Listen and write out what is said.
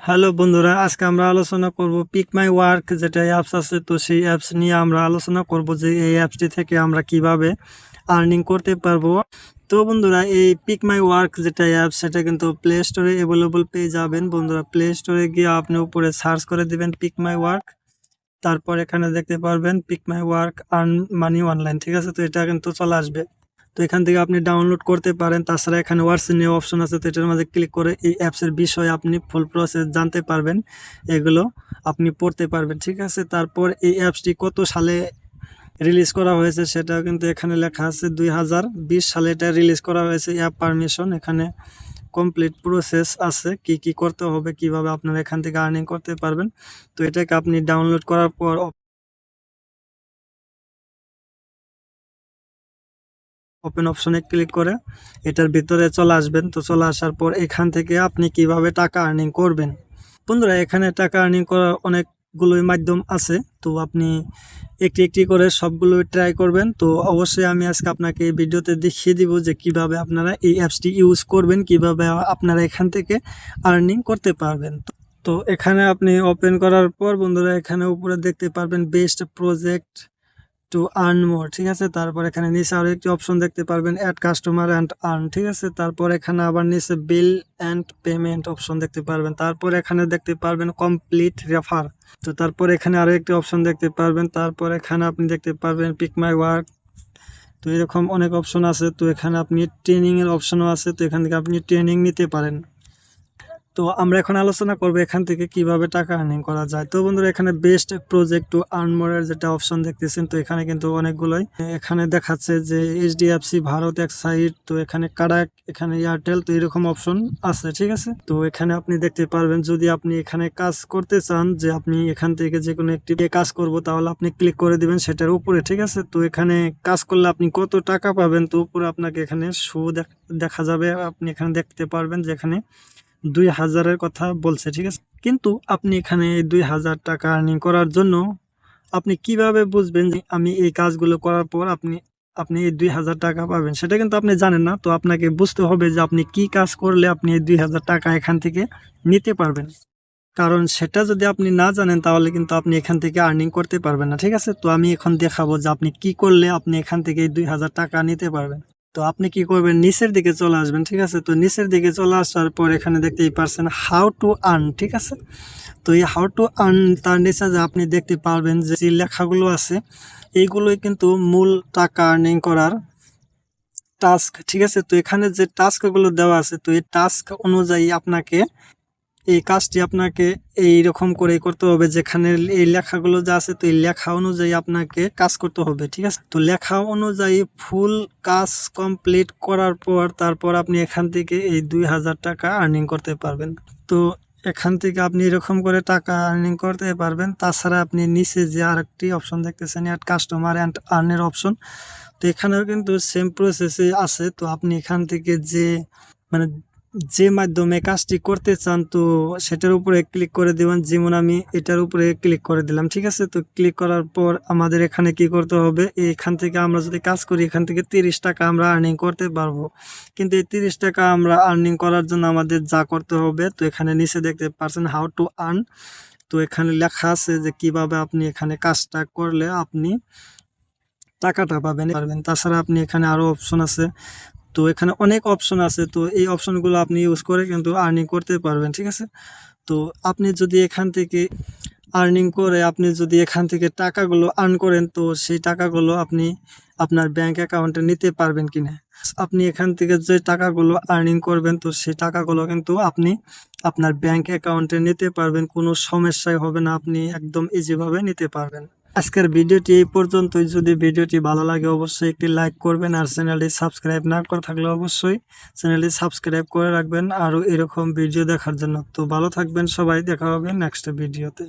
Hello বন্ধুরা, আজকে আমরা আলোচনা করব পিক মাই ওয়ার্ক যেটা অ্যাপস আছে। তো সেই অ্যাপস নিয়ে আমরা আলোচনা করব যে এই অ্যাপসটি থেকে আমরা কীভাবে আর্নিং করতে পারব। তো বন্ধুরা, এই পিক মাই ওয়ার্ক যেটা অ্যাপ সেটা কিন্তু প্লে স্টোরে অ্যাভেলেবল পেয়ে যাবেন। বন্ধুরা প্লে স্টোরে গিয়ে আপনি উপরে সার্চ করে দেবেন পিক মাই ওয়ার্ক তারপর এখানে দেখতে পারবেন pick my work earn money online ঠিক আছে? তো এটা কিন্তু চলে আসবে। তো এখান থেকে আপনি ডাউনলোড করতে পারেন। তাছাড়া এখানে হোয়াটসঅ্যাপ নিয়ে অপশন আছে, তো এটার মাঝে ক্লিক করে এই অ্যাপসের বিষয়ে আপনি ফুল প্রসেস জানতে পারবেন। এগুলো আপনি পড়তে পারবেন, ঠিক আছে? তারপর এই অ্যাপসটি কত সালে রিলিজ করা হয়েছে সেটাও কিন্তু এখানে লেখা আছে। দুই হাজার বিশ সালে এটা রিলিজ করা হয়েছে। অ্যাপ পারমিশন এখানে কমপ্লিট প্রসেস আছে। কি কি করতে হবে, কীভাবে আপনারা এখান থেকে আর্নিং করতে পারবেন। তো এটাকে আপনি ডাউনলোড করার পর ওপেন অপশনে ক্লিক করে এটার ভিতরে চলে আসবেন। তো চলে আসার পর এখান থেকে আপনি কীভাবে টাকা আর্নিং করবেন? বন্ধুরা, এখানে টাকা আর্নিং করার অনেকগুলোই মাধ্যম আছে। তো আপনি একটি একটি করে সবগুলোই ট্রাই করবেন। তো অবশ্যই আমি আজকে আপনাকে ভিডিওতে দেখিয়ে দিব যে কীভাবে আপনারা এই অ্যাপসটি ইউজ করবেন, কীভাবে আপনারা এখান থেকে আর্নিং করতে পারবেন। তো এখানে আপনি ওপেন করার পর বন্ধুরা, এখানে উপরে দেখতে পারবেন best project to earn more ঠিক আছে? তারপর এখানে নিচে আরও একটি অপশন দেখতে পারবেন অ্যাড কাস্টমার অ্যান্ড আর্ন ঠিক আছে? তারপর এখানে আবার নিচে বিল অ্যান্ড পেমেন্ট অপশন দেখতে পারবেন। তারপর এখানে দেখতে পারবেন কমপ্লিট রেফার তো তারপর এখানে আরও একটি অপশন দেখতে পারবেন। তারপর এখানে আপনি দেখতে পারবেন পিক মাই ওয়ার্ক তো এরকম অনেক অপশন আছে। তো এখানে আপনি ট্রেনিংয়ের অপশনও আছে, তো এখান থেকে আপনি ট্রেনিং নিতে পারেন। তো আমরা এখন আলোচনা করব এখান থেকে কীভাবে টাকা আর্নিং করা যায়। তো বন্ধুরা, এখানে বেস্ট প্রজেক্ট টু আর্ন মোরের যেটা অপশন দেখতেছেন, তো এখানে কিন্তু অনেকগুলোই। এখানে দেখাচ্ছে যে এইচডিএফসি ভারত এক সাইট তো এখানে কারাক এখানে এয়ারটেল তো এরকম অপশন আছে, ঠিক আছে? তো এখানে আপনি দেখতে পারবেন, যদি আপনি এখানে কাজ করতে চান, যে আপনি এখান থেকে যে কোনো একটি কাজ করব, তাহলে আপনি ক্লিক করে দিবেন সেটার উপরে, ঠিক আছে? তো এখানে কাজ করলে আপনি কত টাকা পাবেন, তো উপরে আপনাকে এখানে শো দেখা যাবে। আপনি এখানে দেখতে পারবেন যে এখানে দুই হাজারের কথা বলছে, ঠিক আছে? কিন্তু আপনি এখানে দুই হাজার টাকা আর্নিং করার জন্য আপনি কীভাবে বুঝবেন যে আমি এই কাজগুলো করার পর আপনি আপনি এই দুই হাজার টাকা পাবেন? সেটা কিন্তু আপনি জানেন না, তো আপনাকে বুঝতে হবে যে আপনি কি কাজ করলে আপনি এই দুই হাজার টাকা এখান থেকে নিতে পারবেন। কারণ সেটা যদি আপনি না জানেন, তাহলে কিন্তু আপনি এখান থেকে আর্নিং করতে পারবেন না, ঠিক আছে? তো আমি এখন দেখাবো যে আপনি কি করলে আপনি এখান থেকে এই দুই হাজার টাকা নিতে পারবেন। তো আপনি কি করবেন? নিচের দিকে চলে আসবেন, ঠিক আছে? তো নিচের দিকে চলে আসার পর এখানে দেখতেই পারছেন হাউ টু আর্ন ঠিক আছে? তো এই হাউ টু আর্ন তার নিচে যে আপনি দেখতে পারবেন যে লেখাগুলো আছে, এইগুলোই কিন্তু মূল টাকা আর্নিং করার টাস্ক ঠিক আছে? তো এখানে যে টাস্কগুলো দেওয়া আছে, তো এই টাস্ক অনুযায়ী আপনাকে এই কাজটি আপনাকে এই রকম করে করতে হবে, যেখানে এই লেখাগুলো যা আছে, তো এই লেখা অনুযায়ী আপনাকে কাজ করতে হবে, ঠিক আছে? তো লেখা অনুযায়ী ফুল কাজ কমপ্লিট করার পর তারপর আপনি এখান থেকে এই দুই হাজার টাকা আর্নিং করতে পারবেন। তো এখান থেকে আপনি এরকম করে টাকা আর্নিং করতে পারবেন, তাছাড়া আপনি নিচে যে আরেকটি অপশন দেখতেছেন অ্যাড কাস্টমার অ্যান্ড আর্নের অপশন তো এখানেও কিন্তু সেম প্রসেসে আছে। তো আপনি এখান থেকে যে মানে যে মাধ্যমে কাজটি করতে চান, তো সেটার উপরে ক্লিক করে দেবেন। যেমন আমি এটার উপরে ক্লিক করে দিলাম, ঠিক আছে? তো ক্লিক করার পর আমাদের এখানে কি করতে হবে? এখান থেকে আমরা যদি কাজ করি, এখান থেকে তিরিশ টাকা আমরা আর্নিং করতে পারব। কিন্তু এই তিরিশ টাকা আমরা আর্নিং করার জন্য আমাদের যা করতে হবে, তো এখানে নিচে দেখতে পারছেন হাউ টু আর্ন তো এখানে লেখা আছে যে কীভাবে আপনি এখানে কাজটা করলে আপনি টাকাটা পাবেন। পারবেন তাছাড়া আপনি এখানে আরও অপশন আছে। তো এখানে অনেক অপশন আছে। তো এই অপশনগুলো আপনি ইউজ করে কিন্তু আর্নিং করতে পারবেন, ঠিক আছে? তো আপনি যদি এখান থেকে আর্নিং করে, আপনি যদি এখান থেকে টাকাগুলো আর্ন করেন, তো সেই টাকাগুলো আপনি আপনার ব্যাংক অ্যাকাউন্টে নিতে পারবেন কিনা? আপনি এখান থেকে যে টাকাগুলো আর্নিং করবেন, তো সেই টাকাগুলো কিন্তু আপনি আপনার ব্যাংক অ্যাকাউন্টে নিতে পারবেন। কোনো সমস্যাই হবে না, আপনি একদম ইজিভাবে নিতে পারবেন। আজকের ভিডিওটি এই পর্যন্তই। যদি ভিডিওটি ভালো লাগে, অবশ্যই একটি লাইক করবেন আর চ্যানেলটি সাবস্ক্রাইব না করে থাকলে অবশ্যই চ্যানেলটি সাবস্ক্রাইব করে রাখবেন। আরও এরকম ভিডিও দেখার জন্য। তো ভালো থাকবেন সবাই। দেখা হবে নেক্সট ভিডিওতে।